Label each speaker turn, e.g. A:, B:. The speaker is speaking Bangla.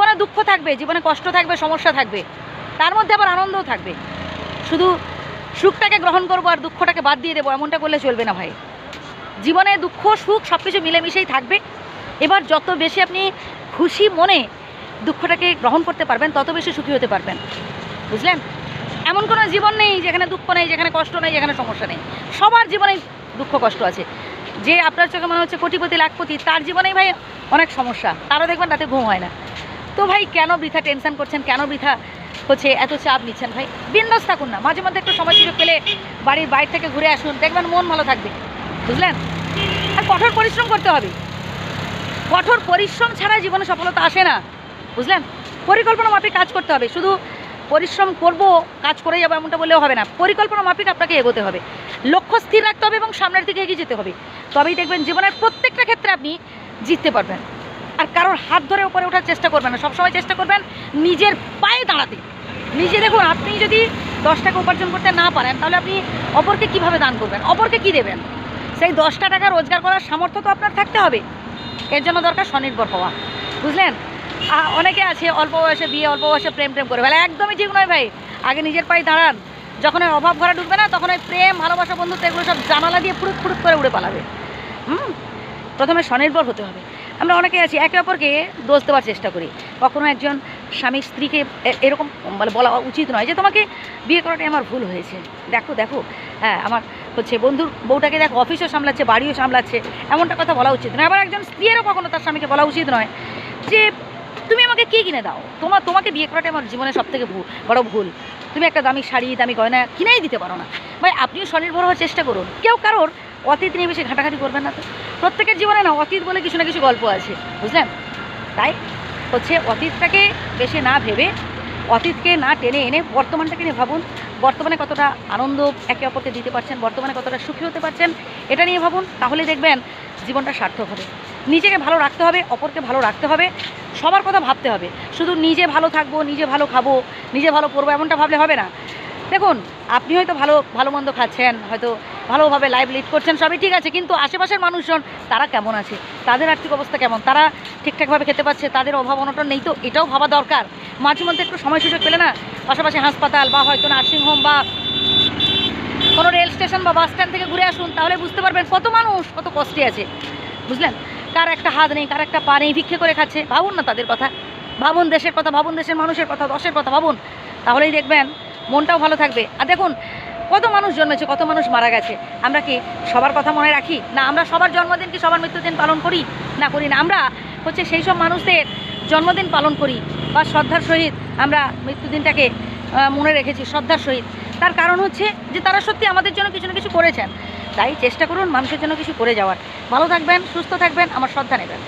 A: জীবনে দুঃখ থাকবে, জীবনে কষ্ট থাকবে, সমস্যা থাকবে। তার মধ্যে আবার আনন্দও থাকবে। শুধু সুখটাকে গ্রহণ করব আর দুঃখটাকে বাদ দিয়ে দেবো, এমনটা করলে চলবে না ভাই। জীবনে দুঃখ, সুখ সব কিছু মিলেমিশেই থাকবে। এবার যত বেশি আপনি খুশি মনে দুঃখটাকে গ্রহণ করতে পারবেন, তত বেশি সুখী হতে পারবেন। বুঝলেন? এমন কোনো জীবন নেই যেখানে দুঃখ নেই, যেখানে কষ্ট নেই, যেখানে সমস্যা নেই। সবার জীবনেই দুঃখ, কষ্ট আছে। যে আপনার চোখে মনে হচ্ছে কোটিপতি, লাখপতি, তার জীবনেই ভাই অনেক সমস্যা। তারও দেখবেন রাতে ঘুম হয় না। তো ভাই, কেন বৃথা টেনশন করছেন? কেন বৃথা হচ্ছে এত চাপ নিচ্ছেন ভাই? বিন্দাস থাকুন না। মাঝে মধ্যে একটু সময় সুযোগ পেলে বাড়ির বাইরে থেকে ঘুরে আসুন। দেখবেন মন ভালো থাকবে। বুঝলেন? আর কঠোর পরিশ্রম করতে হবে। কঠোর পরিশ্রম ছাড়া জীবনে সফলতা আসে না। বুঝলেন? পরিকল্পনা মাফিক কাজ করতে হবে। শুধু পরিশ্রম করব, কাজ করে যাব এমনটা বললেও হবে না। পরিকল্পনা মাফিক আপনাকে এগোতে হবে। লক্ষ্য স্থির রাখতে হবে এবং সামনের দিকে এগিয়ে যেতে হবে। তবেই দেখবেন জীবনের প্রত্যেকটা ক্ষেত্রে আপনি জিততে পারবেন। কারোর হাত ধরে উপরে ওঠার চেষ্টা করবেন না। সবসময় চেষ্টা করবেন নিজের পায়ে দাঁড়াতে। নিজে দেখুন, আপনি যদি দশ টাকা উপার্জন করতে না পারেন, তাহলে আপনি অপরকে কীভাবে দান করবেন? অপরকে কি দেবেন? সেই দশটা টাকা রোজগার করার সামর্থ্য তো আপনার থাকতে হবে। এর জন্য দরকার স্বনির্ভর হওয়া। বুঝলেন? অনেকে আছে, অল্প বয়সে বিয়ে, অল্প বয়সে প্রেম প্রেম করে ফেলে। একদমই ঠিক নয় ভাই। আগে নিজের পায়ে দাঁড়ান। যখন ওই অভাব ঘরে ঢুকবে না, তখন ওই প্রেম, ভালোবাসা, বন্ধুত্ব, এগুলো সব জানালা দিয়ে ফুরুত ফুরুত করে উড়ে পালাবে। হুম? প্রথমে স্বনির্ভর হতে হবে। আমরা অনেকে আছি, একে অপরকে দোষ দেওয়ার চেষ্টা করি। কখনো একজন স্বামী স্ত্রীকে এরকম মানে বলা উচিত নয় যে, তোমাকে বিয়ে করাটাই আমার ভুল হয়েছে। দেখো দেখো হ্যাঁ আমার হচ্ছে বন্ধুর বউটাকে দেখো অফিসও সামলাচ্ছে, বাড়িও সামলাচ্ছে, এমনটা কথা বলা উচিত নয়। আবার একজন স্ত্রীরও কখনো তার স্বামীকে বলা উচিত নয় যে, তুমি আমাকে কী কিনে দাও? তোমার তোমাকে বিয়ে করাটাই আমার জীবনে সব থেকে ভুল বড় ভুল। তুমি একটা দামি শাড়ি, দামি গয়না কিনেই দিতে পারো না। ভাই, আপনিও স্বনির্ভর হওয়ার চেষ্টা করুন। কেউ কারোর অতীত নিয়ে বেশি ঘাটাঘাটি করবেন না তো। প্রত্যেকের জীবনে না অতীত বলে কিছু না কিছু গল্প আছে, বুঝলেন? তাই হচ্ছে অতীতটাকে বেশি না ভেবে, অতীতকে না টেনে এনে বর্তমানটাকে নিয়ে ভাবুন। বর্তমানে কতটা আনন্দ একে অপরকে দিতে পারছেন, বর্তমানে কতটা সুখী হতে পারছেন, এটা নিয়ে ভাবুন। তাহলে দেখবেন জীবনটা সার্থক হবে। নিজেকে ভালো রাখতে হবে, অপরকে ভালো রাখতে হবে, সবার কথা ভাবতে হবে। শুধু নিজে ভালো থাকব, নিজে ভালো খাব, নিজে ভালো পড়ব, এমনটা ভাবলে হবে না। দেখুন, আপনি হয়তো ভালো ভালো মন্দ খাচ্ছেন, হয়তো ভালোভাবে লাইভ লিড করছেন, সবই ঠিক আছে, কিন্তু আশেপাশের মানুষজন, তারা কেমন আছে? তাদের আর্থিক অবস্থা কেমন? তারা ঠিকঠাকভাবে খেতে পাচ্ছে, তাদের অভাব অনটন নেই তো, এটাও ভাবা দরকার। মাঝে মধ্যে একটু সময় সুযোগ পেলে না, পাশাপাশি হাসপাতাল বা হয়তো নার্সিংহোম বা কোনো রেল স্টেশন বা বাস স্ট্যান্ড থেকে ঘুরে আসুন, তাহলে বুঝতে পারবেন কত মানুষ, কত কষ্টে আছে। বুঝলেন? কার একটা হাত নেই, কার একটা পা নেই, ভিক্ষে করে খাচ্ছে, ভাবুন না তাদের কথা। ভাবুন দেশের কথা, ভাবুন দেশের মানুষের কথা, দশের কথা, ভাবুন। তাহলেই দেখবেন মনটাও ভালো থাকবে। আর দেখুন, কত মানুষ জন্মেছে, কত মানুষ মারা গেছে। আমরা কি সবার কথা মনে রাখি? না, আমরা সবার জন্মদিন কি সবার মৃত্যুদিন পালন করি? না করি না। আমরা হচ্ছে সেই সব মানুষদের জন্মদিন পালন করি বা শ্রদ্ধার সহিত আমরা মৃত্যুদিনটাকে মনে রেখেছি, শ্রদ্ধার সহিত। তার কারণ হচ্ছে যে তারা সত্যি আমাদের জন্য কিছু না কিছু করেছেন। তাই চেষ্টা করুন মানুষের জন্য কিছু করে যাওয়ার। ভালো থাকবেন, সুস্থ থাকবেন, আমার শ্রদ্ধা নেবেন।